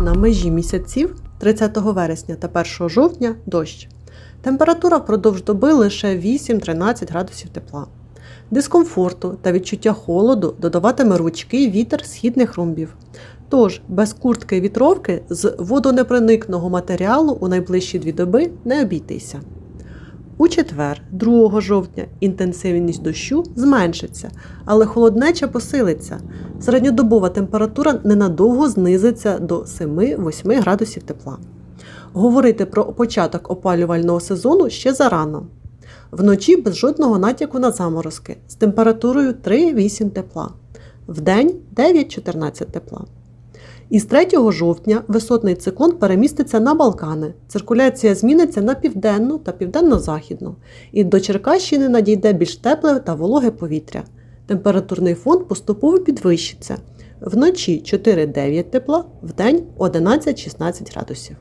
На межі місяців 30 вересня та 1 жовтня дощ. Температура впродовж доби лише 8-13 градусів тепла. Дискомфорту та відчуття холоду додаватиме ручкий вітер східних румбів. Тож без куртки вітровки з водонепроникного матеріалу у найближчі дві доби не обійтися. У четвер, 2 жовтня, інтенсивність дощу зменшиться, але холоднеча посилиться. Середньодобова температура ненадовго знизиться до 7-8 градусів тепла. Говорити про початок опалювального сезону ще зарано. Вночі без жодного натяку на заморозки з температурою 3-8 тепла, вдень 9-14 тепла. Із 3 жовтня висотний циклон переміститься на Балкани. Циркуляція зміниться на південну та південно-західну, і до Черкащини надійде більш тепле та вологе повітря. Температурний фон поступово підвищиться. Вночі 4-9 тепла, вдень 11-16 градусів.